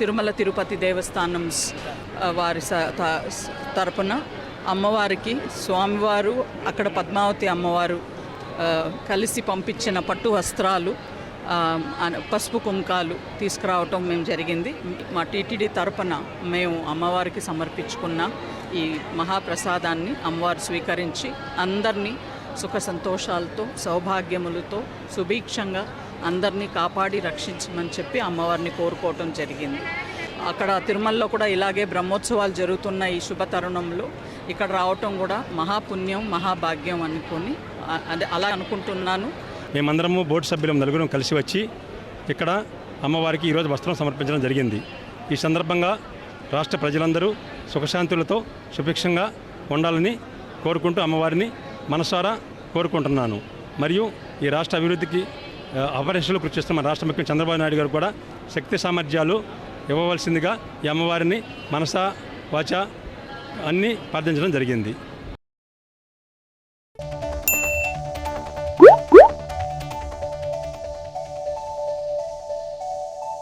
తిరుమల తిరుపతి దేవస్థానం వారి స- త- తరపున అమ్మవారికి స్వామివారు అక్కడ పద్మావతి అమ్మవారు కలిసి పంపించిన పట్టు వస్త్రాలు పసుపు కుంకాలు తీసుకురావటం మేము జరిగింది. మా టీటీడీ తరపున మేము అమ్మవారికి సమర్పించుకున్న ఈ మహాప్రసాదాన్ని అమ్మవారు స్వీకరించి అందరినీ సుఖ సంతోషాలతో సౌభాగ్యములతో సుభిక్షంగా అందరినీ కాపాడి రక్షించమని చెప్పి అమ్మవారిని కోరుకోవటం జరిగింది. అక్కడ తిరుమలలో కూడా ఇలాగే బ్రహ్మోత్సవాలు జరుగుతున్న ఈ శుభ తరుణంలో ఇక్కడ రావటం కూడా మహాపుణ్యం మహాభాగ్యం అనుకొని అదే అలా అనుకుంటున్నాను. మేమందరము బోర్డు సభ్యులం నలుగురం కలిసి వచ్చి ఇక్కడ అమ్మవారికి ఈరోజు వస్త్రం సమర్పించడం జరిగింది. ఈ సందర్భంగా రాష్ట్ర ప్రజలందరూ సుఖశాంతులతో సుభిక్షంగా ఉండాలని కోరుకుంటూ అమ్మవారిని మనసారా కోరుకుంటున్నాను. మరియు ఈ రాష్ట్ర అభివృద్ధికి ఆ, కృషి చేస్తున్న మన రాష్ట్ర ముఖ్యమంత్రి చంద్రబాబు నాయుడు గారు కూడా శక్తి సామర్థ్యాలు ఇవ్వవలసిందిగా ఈ అమ్మవారిని మనస వాచ అన్నీ ప్రార్థించడం జరిగింది.